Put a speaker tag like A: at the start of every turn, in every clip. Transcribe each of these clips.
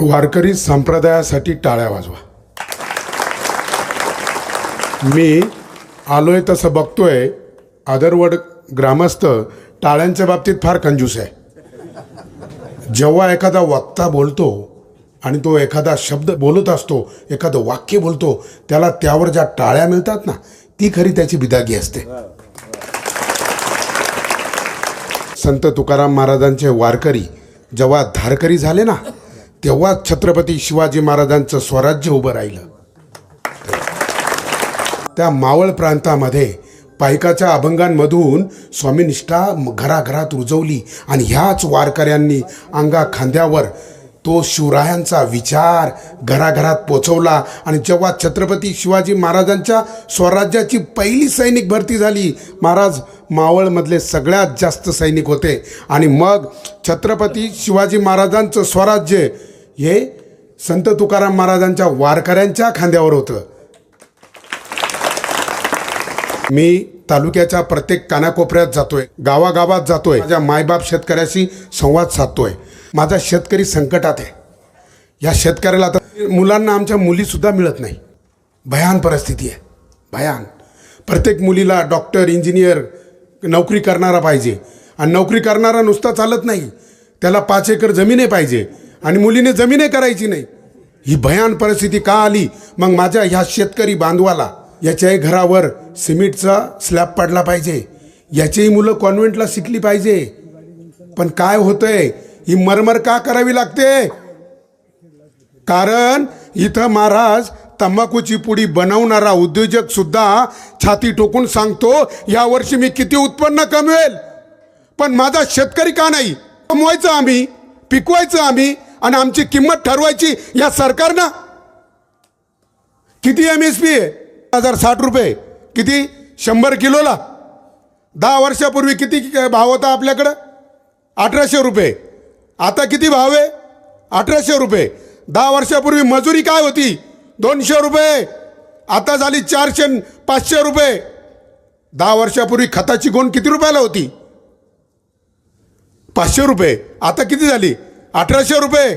A: वारकरी संप्रदायासाठी टाळ्या वाजवा. मी आलोय तसं बघतोय आदरवड ग्रामस्थ टाळ्यांच्या बाबतीत फार कंजूस आहे. जेव्हा एखादा वक्ता बोलतो आणि तो एखादा शब्द बोलत असतो एखादं वाक्य बोलतो त्याला त्यावर ज्या टाळ्या मिळतात ना ती खरी त्याची बिदागी असते. संत तुकाराम महाराजांचे वारकरी जेव्हा धारकरी झाले ना तेव्हा छत्रपती शिवाजी महाराजांचं स्वराज्य उभं राहिलं. त्या मावळ प्रांतामध्ये पायकाच्या अभंगांमधून स्वामीनिष्ठा घराघरात रुजवली आणि ह्याच वारकऱ्यांनी अंगा खांद्यावर तो शिवरायांचा विचार घराघरात पोचवला आणि जेव्हा छत्रपती शिवाजी महाराजांच्या स्वराज्याची पहिली सैनिक भरती झाली महाराज मावळमधले सगळ्यात जास्त सैनिक होते. आणि मग छत्रपती शिवाजी महाराजांचं स्वराज्य हे संत तुकाराम महाराजांच्या वारकऱ्यांच्या खांद्यावर होतं. मी तालुक्याच्या प्रत्येक कानाकोपऱ्यात जातोय गावागावात जातोय. माझ्या मायबाप शेतकऱ्याशी संवाद साधतोय. माझा शेतकरी संकटात आहे. या शेतकऱ्याला आता मुलांना आमच्या मुलीसुद्धा मिळत नाही. भयान परिस्थिती आहे. भयान. प्रत्येक मुलीला डॉक्टर इंजिनियर नोकरी करणारा पाहिजे. आणि नोकरी करणारा नुसता चालत नाही. त्याला पाच एकर जमीने पाहिजे. आणि मुलीने जमीने करायची नाही. ही भयान परिस्थिती का आली? मग माझ्या ह्या शेतकरी बांधवाला याच्याही घरावर सिमेंटचा स्लॅब पडला पाहिजे. याचीही मुलं कॉन्व्हेंटला शिकली पाहिजे. पण काय होतंय? ही मरमर का करावी लागते? कारण इथं महाराज तंबाखूची पुडी बनवणारा उद्योजक सुद्धा छाती टोकून सांगतो यावर्षी मी किती उत्पन्न कमवेल? पण माझा शेतकरी का नाही? कमवायचं आम्ही पिकवायचं आम्ही आणि आमची किंमत ठरवायची या सरकारनं? किती एम एस पी आहे? हजार साठ रुपये. किती? शंभर किलोला. दहा वर्षापूर्वी किती भाव होता आपल्याकडं? अठराशे रुपये. आता किती भाव आहे? अठराशे रुपये. दहा वर्षापूर्वी मजुरी काय होती? दोनशे रुपये. आता झाली चारशे पाचशे रुपये. दहा वर्षापूर्वी खताची गोंड किती रुपयाला होती? पाचशे रुपये. आता किती झाली? अठराशे रुपये.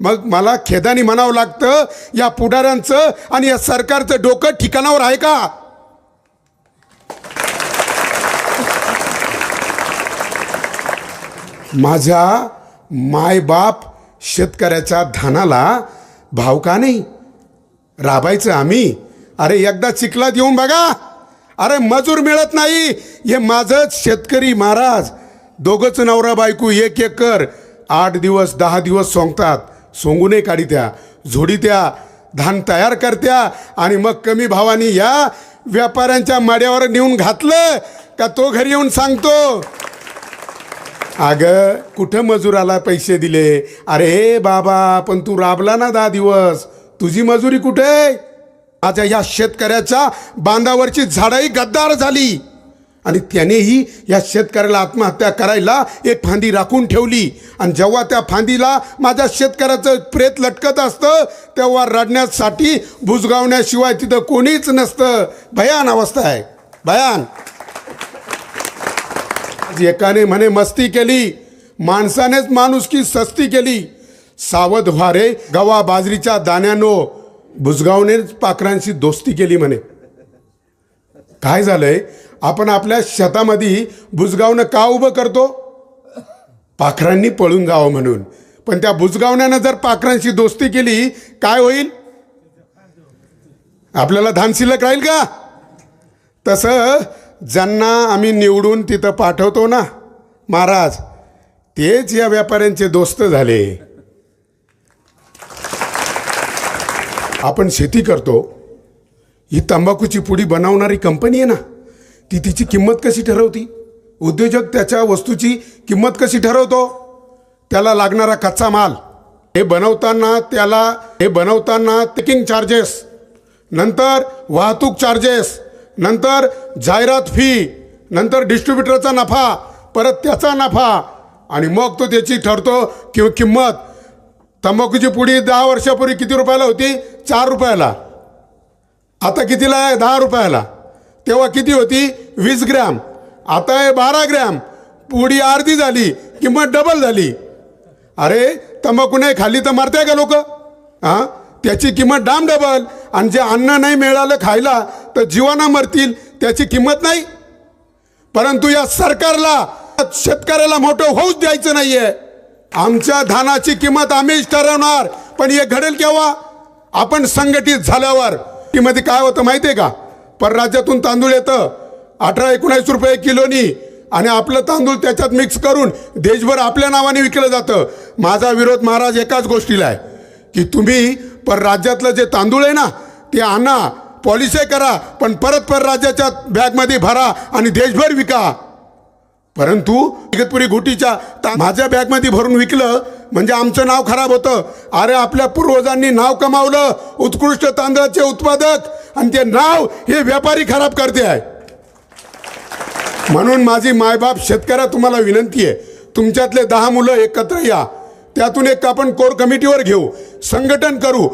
A: मग मला खेदानी म्हणावं लागतं या पुढाऱ्यांचं आणि या सरकारचं डोकं ठिकाणावर आहे का? माझ्या मायबाप शेतकऱ्याच्या धानाला भाव का नाही? राबायचं आम्ही. अरे एकदा चिखलात येऊन बघा. अरे मजूर मिळत नाही. हे माझंच शेतकरी महाराज. दोघंच नवरा बायको एक एक कर आठ दिवस दहा दिवस सोंगतात. सोंगूने काढी त्या. झोडी त्या. धान तयार करत्या. आणि मग कमी भावाने या व्यापाऱ्यांच्या माड्यावर नेऊन घातलं का तो घरी येऊन सांगतो? अगं कुठं मजुराला पैसे दिले? अरे बाबा पण तू राबला ना दहा दिवस. तुझी मजुरी कुठे? माझ्या या शेतकऱ्याच्या बांधावरची झाडही गद्दार झाली. आणि त्यानेही या शेतकऱ्याला आत्महत्या करायला एक फांदी राखून ठेवली. आणि जेव्हा त्या फांदीला माझ्या शेतकऱ्याचं प्रेत लटकत असतं तेव्हा रडण्यासाठी भुजगावण्याशिवाय तिथं कोणीच नसतं. भयान अवस्था आहे. भयान. एकाने म्हणे मस्ती केली. माणसानेच माणुसकी सस्ती केली. सावध व्हारे गवा बाजरीच्या दाण्यानो. भुजगावनेच पाखरांशी दोस्ती केली म्हणे. काय झालंय? आपण आपल्या शेतामध्ये भुजगावनं का उभं करतो? पाखरांनी पळून जावं म्हणून. पण त्या भुजगावण्यानं जर पाखरांशी दोस्ती केली काय होईल? आपल्याला धान शिल्लक राहील का? तसं ज्यांना आम्ही निवडून तिथं पाठवतो ना महाराज तेच या व्यापाऱ्यांचे दोस्त झाले. आपण शेती करतो. ही तंबाखूची पुडी बनवणारी कंपनी आहे ना ती तिची किंमत कशी ठरवती? उद्योजक त्याच्या वस्तूची किंमत कशी ठरवतो? त्याला लागणारा कच्चा माल हे बनवताना त्याला हे बनवताना टेकिंग चार्जेस नंतर वाहतूक चार्जेस नंतर जाहिरात फी नंतर डिस्ट्रीब्युटरचा नफा परत त्याचा नफा. आणि मग तो त्याची ठरतो किंवा किंमत. तंबाखूची पुडी दहा वर्षापूर्वी किती रुपयाला होती? चार रुपयाला. आता कितीला आहे? दहा रुपयाला. तेव्हा किती होती? वीस ग्रॅम. आता आहे बारा ग्रॅम. पुडी अर्धी झाली किंमत डबल झाली. अरे तंबाखू नाही खाली तर मरते का लोक? हां त्याची किंमत डाम डबल. आणि जे अन्न नाही मिळालं खायला तर जीवाना मरतील त्याची किंमत नाही. परंतु या सरकारला शेतकऱ्याला मोठं होऊच द्यायचं नाहीये. आमच्या धानाची किंमत आम्हीच ठरवणार पण हे घडेल केव्हा? आपण संघटित झाल्यावर. मध्ये काय होतं माहिती आहे का? परराज्यातून तांदूळ येतं. अठरा एकोणावीस रुपये किलोनी आणि आपलं तांदूळ त्याच्यात मिक्स करून देशभर आपल्या नावाने विकलं जातं. माझा विरोध महाराज एकाच गोष्टीला आहे की तुम्ही परराज्यातलं जे तांदूळ आहे ना ते आणा पॉलिसी करा पण परत पर राज्याच्या बॅगमध्ये भरा आणि देशभर विका. परंतु इगतपुरी घुटीच्या माझ्या बॅगमध्ये भरून विकलं म्हणजे आमचं नाव खराब होतं. अरे आपल्या पूर्वजांनी नाव कमावलं उत्कृष्ट तांदळाचे उत्पादक आणि ते नाव हे व्यापारी खराब करते आहे. म्हणून माझी मायबाप शेतकऱ्या तुम्हाला विनंती आहे तुमच्यातले दहा मुलं एकत्र या. त्यातून एक आपण कोर कमिटीवर घेऊ संघटन करू.